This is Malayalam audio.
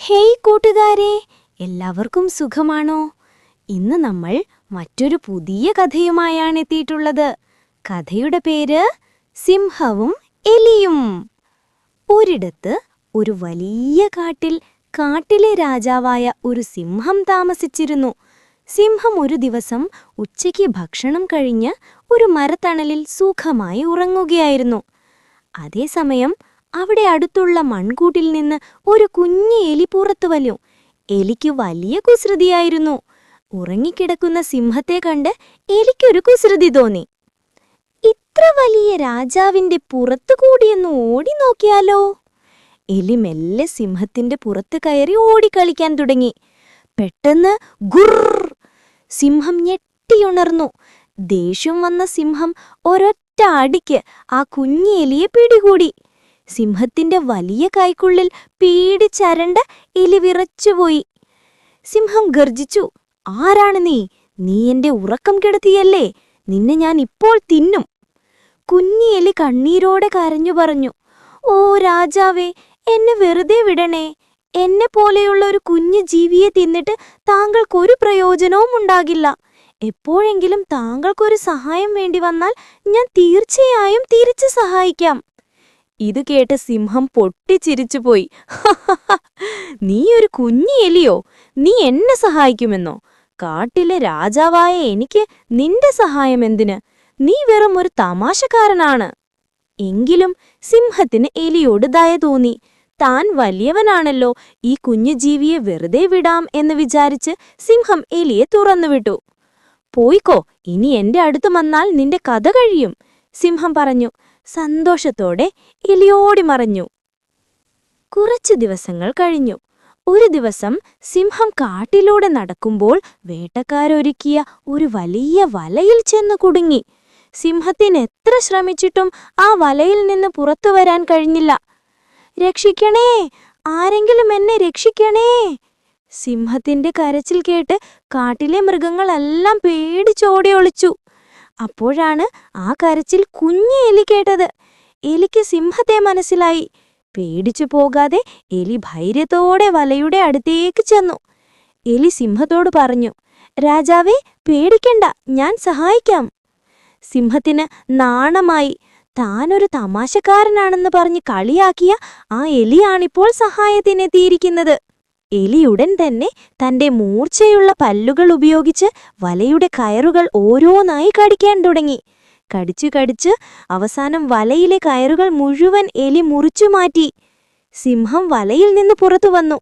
ഹേയ് കൂട്ടുകാരെ എല്ലാവർക്കും സുഖമാണോ? ഇന്ന് നമ്മൾ മറ്റൊരു പുതിയ കഥയുമായാണ് എത്തിയിട്ടുള്ളത്. കഥയുടെ പേര് സിംഹവും എലിയും. ഒരിടത്ത് ഒരു വലിയ കാട്ടിൽ കാട്ടിലെ രാജാവായ ഒരു സിംഹം താമസിച്ചിരുന്നു. സിംഹം ഒരു ദിവസം ഉച്ചയ്ക്ക് ഭക്ഷണം കഴിഞ്ഞ് ഒരു മരത്തണലിൽ സുഖമായി ഉറങ്ങുകയായിരുന്നു. അതേസമയം അവിടെ അടുത്തുള്ള മൺകൂട്ടിൽ നിന്ന് ഒരു കുഞ്ഞു എലി പുറത്തു വലു എലിക്ക് വലിയ കുസൃതിയായിരുന്നു. ഉറങ്ങിക്കിടക്കുന്ന സിംഹത്തെ കണ്ട് എലിക്കൊരു കുസൃതി തോന്നി. ഇത്ര വലിയ രാജാവിന്റെ പുറത്തു കൂടിയൊന്ന് ഓടി നോക്കിയാലോ? എലി മെല്ലെ സിംഹത്തിന്റെ പുറത്ത് കയറി ഓടിക്കളിക്കാൻ തുടങ്ങി. പെട്ടെന്ന് ഗുർ! സിംഹം ഞെട്ടിയുണർന്നു. ദേഷ്യം വന്ന സിംഹം ഒരൊറ്റ അടിക്ക് ആ കുഞ്ഞി എലിയെ പിടികൂടി. സിംഹത്തിന്റെ വലിയ കൈക്കുള്ളിൽ പീടിച്ചരണ്ട എലി വിറച്ചുപോയി. സിംഹം ഗർജിച്ചു ആരാണ് നീ? നീ എന്റെ ഉറക്കം കെടുത്തിയല്ലേ? നിന്നെ ഞാൻ ഇപ്പോൾ തിന്നും. കുഞ്ഞി എലി കണ്ണീരോടെ കരഞ്ഞു പറഞ്ഞു ഓ രാജാവേ എന്നെ വെറുതെ വിടണേ. എന്നെ പോലെയുള്ള ഒരു കുഞ്ഞു ജീവിയെ തിന്നിട്ട് താങ്കൾക്കൊരു പ്രയോജനവും ഉണ്ടാകില്ല. എപ്പോഴെങ്കിലും താങ്കൾക്കൊരു സഹായം വേണ്ടി വന്നാൽ ഞാൻ തീർച്ചയായും തിരിച്ചു സഹായിക്കാം. ഇത് കേട്ട് സിംഹം പൊട്ടിച്ചിരിച്ചുപോയി നീ ഒരു കുഞ്ഞി എലിയോ? നീ എന്നെ സഹായിക്കുമെന്നോ? കാട്ടിലെ രാജാവായ എനിക്ക് നിന്റെ സഹായം എന്തിന്? നീ വെറും ഒരു തമാശക്കാരനാണ്. എങ്കിലും സിംഹത്തിന് എലിയോട് ദയ തോന്നി. താൻ വലിയവനാണല്ലോ ഈ കുഞ്ഞു ജീവിയെ വെറുതെ വിടാം എന്ന് വിചാരിച്ച് സിംഹം എലിയെ തുറന്നുവിട്ടു പോയിക്കോ ഇനി എന്റെ അടുത്ത് വന്നാൽ നിന്റെ കഥ കഴിയും സിംഹം പറഞ്ഞു. സന്തോഷത്തോടെ എലിയോടി മറഞ്ഞു. കുറച്ചു ദിവസങ്ങൾ കഴിഞ്ഞു. ഒരു ദിവസം സിംഹം കാട്ടിലൂടെ നടക്കുമ്പോൾ വേട്ടക്കാരൊരുക്കിയ ഒരു വലിയ വലയിൽ ചെന്ന് കുടുങ്ങി. സിംഹത്തിന് എത്ര ശ്രമിച്ചിട്ടും ആ വലയിൽ നിന്ന് പുറത്തു വരാൻ കഴിഞ്ഞില്ല. രക്ഷിക്കണേ ആരെങ്കിലും എന്നെ രക്ഷിക്കണേ സിംഹത്തിന്റെ കരച്ചിൽ കേട്ട് കാട്ടിലെ മൃഗങ്ങളെല്ലാം പേടിച്ചോടി ഒളിച്ചു. അപ്പോഴാണ് ആ കരച്ചിൽ കുഞ്ഞു എലി കേട്ടത്. എലിക്ക് സിംഹത്തെ മനസ്സിലായി. പേടിച്ചു പോകാതെ എലി ധൈര്യത്തോടെ വലയുടെ അടുത്തേക്ക് ചെന്നു. എലി സിംഹത്തോട് പറഞ്ഞു രാജാവേ പേടിക്കണ്ട ഞാൻ സഹായിക്കാം. സിംഹത്തിന് നാണമായി താനൊരു തമാശക്കാരനാണെന്ന് പറഞ്ഞ് കളിയാക്കിയ ആ എലിയാണിപ്പോൾ സഹായത്തിനെത്തിയിരിക്കുന്നത്. എലി ഉടൻ തന്നെ തന്റെ മൂർച്ചയുള്ള പല്ലുകൾ ഉപയോഗിച്ച് വലയുടെ കയറുകൾ ഓരോന്നായി കടിക്കാൻ തുടങ്ങി. കടിച്ചു കടിച്ച് അവസാനം വലയിലെ കയറുകൾ മുഴുവൻ എലി മുറിച്ചു മാറ്റി. സിംഹം വലയിൽ നിന്ന് പുറത്തു വന്നു.